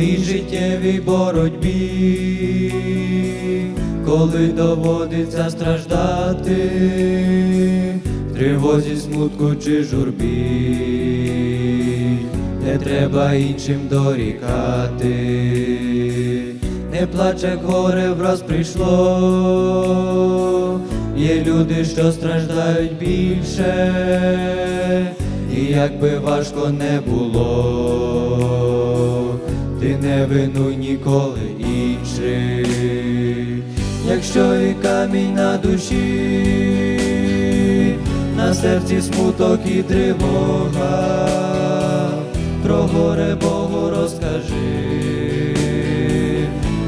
твоїй життєвій боротьбі, коли доводиться страждати, в тривозі, смутку чи журбі, не треба іншим дорікати, не плач, як горе враз прийшло, є люди, що страждають більше, і як би важко не було, не винуй ніколи інших, якщо і камінь на душі, на серці смуток і тривога, про горе Богу розкажи,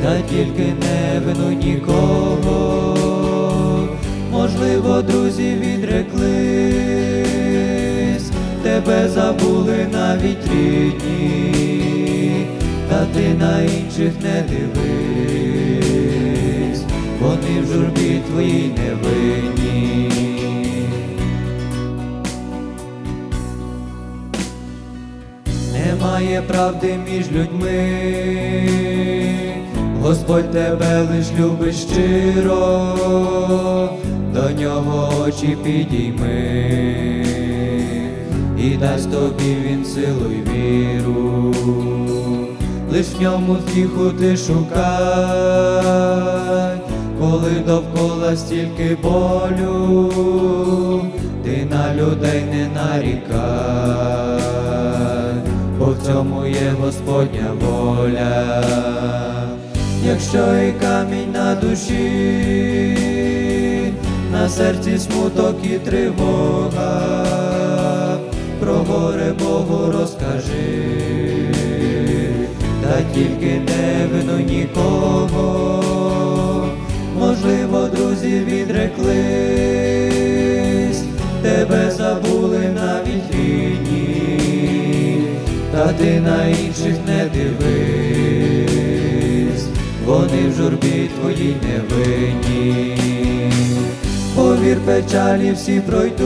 та тільки не винуй нікого, можливо, друзі відреклись, тебе забули навіть рідні, та ти на інших не дивись, вони в журбі твоїй не винні. Немає правди між людьми, Господь тебе лиш любить щиро, до нього очі підійми, і дасть тобі він силу й віру, лиш ньому втіху ти шукай, коли довкола стільки болю, ти на людей не нарікай бо в цьому є Господня воля, якщо і камінь на душі, на серці смуток і тривога, про горе Богу розкажи, та тільки не вину нікого, можливо, друзі відреклись, тебе забули навіть рідні та ти на інших не дивись, вони в журбі твоїй не винні. Повір, печалі всі пройдуть,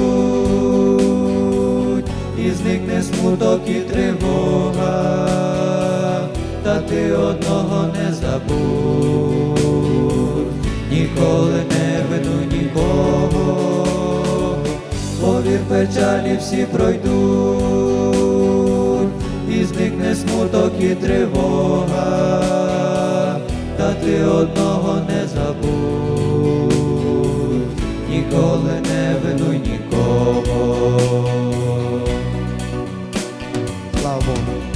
і зникне смуток і тривога, ти одного не забув, ніколи не вину нікого, повір печалі всі пройдуть, і зникне смуток і тривога, та ти одного не забув. ніколи не винуй нікого. Слава Богу!